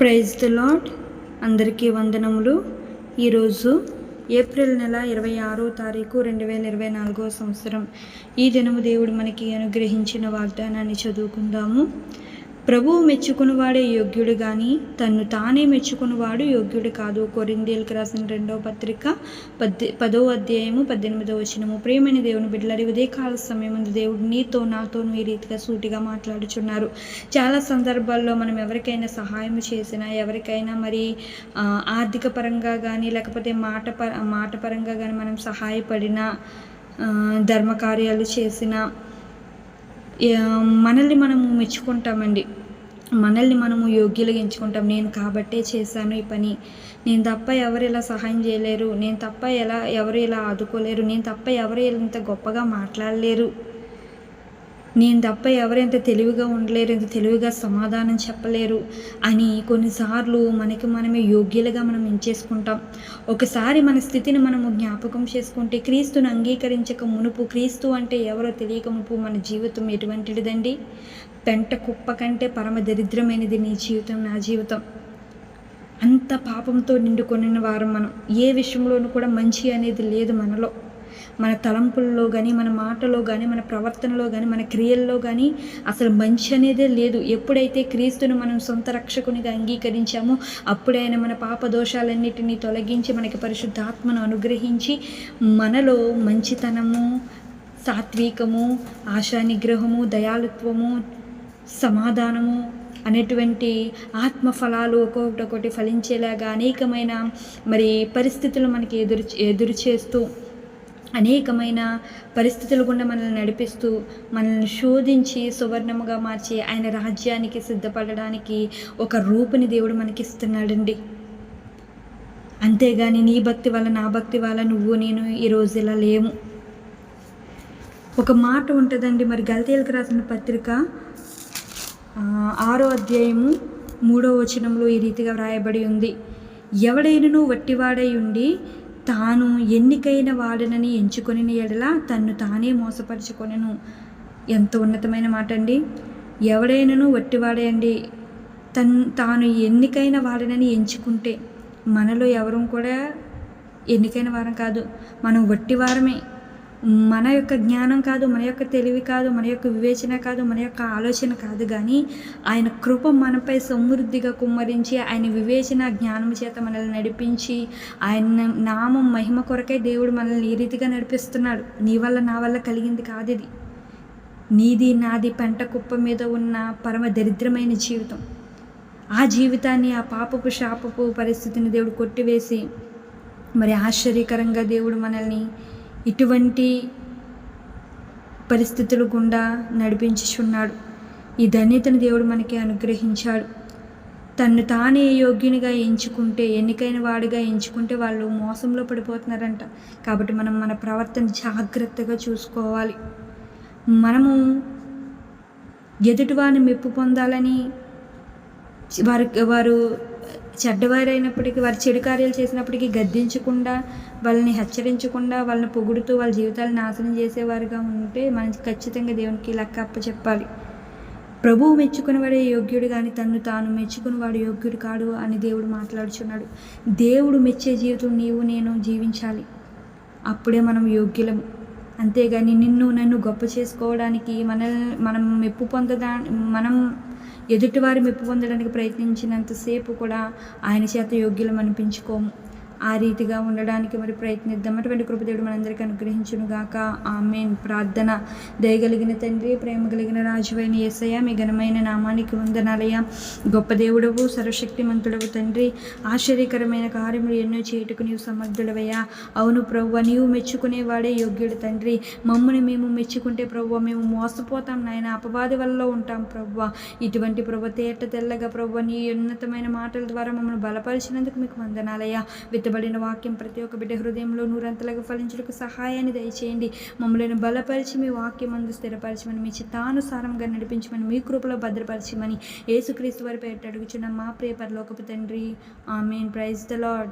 Praise the lord అందరికీ వందనములు. ఈరోజు ఏప్రిల్ నెల ఇరవై ఆరో తారీఖు రెండు వేల ఇరవై నాలుగో సంవత్సరం. ఈ దినము దేవుడు మనకి అనుగ్రహించిన వాగ్దానాన్ని చదువుకుందాము. ప్రభువు మెచ్చుకునివాడే యోగ్యుడు కానీ తన్ను తానే మెచ్చుకునివాడు యోగ్యుడు కాదు. కొరిందేలకు రాసిన రెండవ పత్రిక పద్ది పదో అధ్యాయము పద్దెనిమిదో వచనము. ప్రేమైన దేవుని బిడ్డలారి ఉదయ కాల సమయం దేవుడు నీతో నాతో ఈ రీతిగా సూటిగా మాట్లాడుచున్నారు. చాలా సందర్భాల్లో మనం ఎవరికైనా సహాయం చేసినా ఎవరికైనా మరి ఆర్థిక పరంగా కానీ లేకపోతే మాట పర మాట పరంగా కానీ మనం సహాయపడినా ధర్మకార్యాలు చేసిన మనల్ని మనము మెచ్చుకుంటామండి. మనల్ని మనము యోగ్యులుగా ఎంచుకుంటాం. నేను కాబట్టే చేశాను ఈ పని. నేను తప్ప ఎవరు ఇలా సహాయం చేయలేరు. నేను తప్ప ఎలా ఎవరు ఇలా ఆదుకోలేరు. నేను తప్ప ఎవరు ఇంత గొప్పగా మాట్లాడలేరు. నేను తప్ప ఎవరెంత తెలివిగా ఉండలేరు ఎంత తెలివిగా సమాధానం చెప్పలేరు అని కొన్నిసార్లు మనకి మనమే యోగ్యులుగా మనం ఎంచేసుకుంటాం. ఒకసారి మన స్థితిని మనము జ్ఞాపకం చేసుకుంటే క్రీస్తును అంగీకరించక మునుపు క్రీస్తు అంటే ఎవరో తెలియక మునుపు మన జీవితం ఎటువంటిదండి? పెంట కుప్ప కంటే పరమ దరిద్రమైనది నీ జీవితం నా జీవితం. అంత పాపంతో నిండుకొనిన వారం మనం. ఏ విషయంలోనూ కూడా మంచి అనేది లేదు మనలో. మన తలంపుల్లో కానీ మన మాటలో కానీ మన ప్రవర్తనలో కానీ మన క్రియల్లో కానీ అసలు మంచి అనేదే లేదు. ఎప్పుడైతే క్రీస్తును మనం సొంత రక్షకునిగా అంగీకరించామో అప్పుడే ఆయన మన పాప దోషాలన్నిటినీ తొలగించి మనకి పరిశుద్ధాత్మను అనుగ్రహించి మనలో మంచితనము సాత్వికము ఆశానిగ్రహము దయాలుత్వము సమాధానము అనేటువంటి ఆత్మఫలాలు ఒక్కొక్కటి ఫలించేలాగా అనేకమైన మరి పరిస్థితులు మనకి ఎదురు ఎదురు చేస్తూ అనేకమైన పరిస్థితులు గుండా మనల్ని నడిపిస్తూ మనల్ని శోధించి సువర్ణముగా మార్చి ఆయన రాజ్యానికి సిద్ధపడడానికి ఒక రూపుని దేవుడు మనకి ఇస్తున్నాడండి అంతేగాని నీ భక్తి వల్ల నా భక్తి వల్ల నువ్వు నేను ఈరోజు ఇలా లేము. ఒక మాట ఉంటుందండి. మరి గల్తీలకు రాసిన పత్రిక ఆరో అధ్యాయము మూడో వచనంలో ఈ రీతిగా వ్రాయబడి ఉంది. ఎవడైనను వట్టివాడై ఉండి తాను ఎన్నికైన వాడనని ఎంచుకొని ఎడల తన్ను తానే మోసపరుచుకొనను. ఎంత ఉన్నతమైన మాట అండి ఎవడైనను వట్టివాడేయండి తన్ తాను ఎన్నికైన వాడనని ఎంచుకుంటే మనలో ఎవరు కూడా ఎన్నికైన వారం కాదు మనం వట్టివారమే. మన యొక్క జ్ఞానం కాదు మన యొక్క తెలివి కాదు మన యొక్క వివేచన కాదు మన యొక్క ఆలోచన కాదు కానీ ఆయన కృప మనపై సమృద్ధిగా కుమ్మరించి ఆయన వివేచన జ్ఞానం చేత మనల్ని నడిపించి ఆయన నామం మహిమ కొరకే దేవుడు మనల్ని ఈ రీతిగా నడిపిస్తున్నాడు. నీ వల్ల నా వల్ల కలిగింది కాదు ఇది. నీది నాది పంట కుప్ప మీద ఉన్న పరమ దరిద్రమైన జీవితం. ఆ జీవితాన్ని ఆ పాపపు శాపపు పరిస్థితిని దేవుడు కొట్టివేసి మరి ఆశ్చర్యకరంగా దేవుడు మనల్ని ఇటువంటి పరిస్థితులు గుండా నడిపించుచున్నాడు. ఈ ధన్యతను దేవుడు మనకి అనుగ్రహించాడు. తను తానే యోగ్యునిగా ఎంచుకుంటే ఎన్నికైన వాడిగా ఎంచుకుంటే వాళ్ళు మోసంలో పడిపోతున్నారంట. కాబట్టి మనం మన ప్రవర్తన జాగ్రత్తగా చూసుకోవాలి. మనము ఎదుటివారిని మెప్పు పొందాలని వారి వారు చెడ్డవారైనప్పటికీ వారు చెడు కార్యాలు చేసినప్పటికీ గద్దించకుండా వాళ్ళని హెచ్చరించకుండా వాళ్ళని పొగుడుతూ వాళ్ళ జీవితాలు నాశనం చేసేవారుగా ఉంటే మనం ఖచ్చితంగా దేవునికి లెక్క అప్ప చెప్పాలి ప్రభువు మెచ్చుకునేవాడే యోగ్యుడు కానీ తను తాను మెచ్చుకునేవాడు యోగ్యుడు కాడు అని దేవుడు మాట్లాడుచున్నాడు. దేవుడు మెచ్చే జీవితం నీవు నేను జీవించాలి. అప్పుడే మనం యోగ్యులము. అంతేగాని నిన్ను నన్ను గొప్ప చేసుకోవడానికి మనల్ని మనం మెప్పు పొందదా మనం ఎదుటివారి మెప్పు పొందడానికి ప్రయత్నించినంతసేపు కూడా ఆయన చేత యోగ్యులం అనిపించుకోము ఆ రీతిగా ఉండడానికి మరి ప్రయత్నిద్దాం. అటువంటి కృపదేవుడు మనందరికీ అనుగ్రహించునుగాక. ఆమెన్. ప్రార్థన దయగలిగిన తండ్రి ప్రేమ కలిగిన రాజువైన ఏసయ్య మీ ఘనమైన నామానికి వందనాలయ గొప్ప దేవుడవు సర్వశక్తిమంతుడవు తండ్రి ఆశ్చర్యకరమైన కార్యములు ఎన్నో చేయుటకు నీవు సమర్థుడవయ్యా. అవును ప్రవ్వ నీవు మెచ్చుకునేవాడే యోగ్యుడు తండ్రి. మమ్మల్ని మేము మెచ్చుకుంటే ప్రవ్వ మేము మోసపోతాం నాయన. అపవాది వల్ల ఉంటాం ప్రవ్వ. ఇటువంటి ప్రభు తేట తెల్లగా ప్రవ్వ నీ ఉన్నతమైన మాటల ద్వారా మమ్మల్ని బలపరిచినందుకు మీకు వందనాలయ్యా. విత్ ఎత్తబడిన వాక్యం ప్రతి ఒక్క బిడ్డ హృదయంలో నూరంతలుగా ఫలించుటకు సహాయాన్ని దయచేయండి. మమ్మల్ని బలపరిచి మీ వాక్యం అందు స్థిరపరచమని మీ చిత్తానుసారంగా నడిపించమని మీ కృపలో భద్రపరచమని యేసుక్రీస్తు వారి పేట అడుగుచున్న. మా ప్రియ పరలోకపు తండ్రి. ఆమెన్. Praise the lord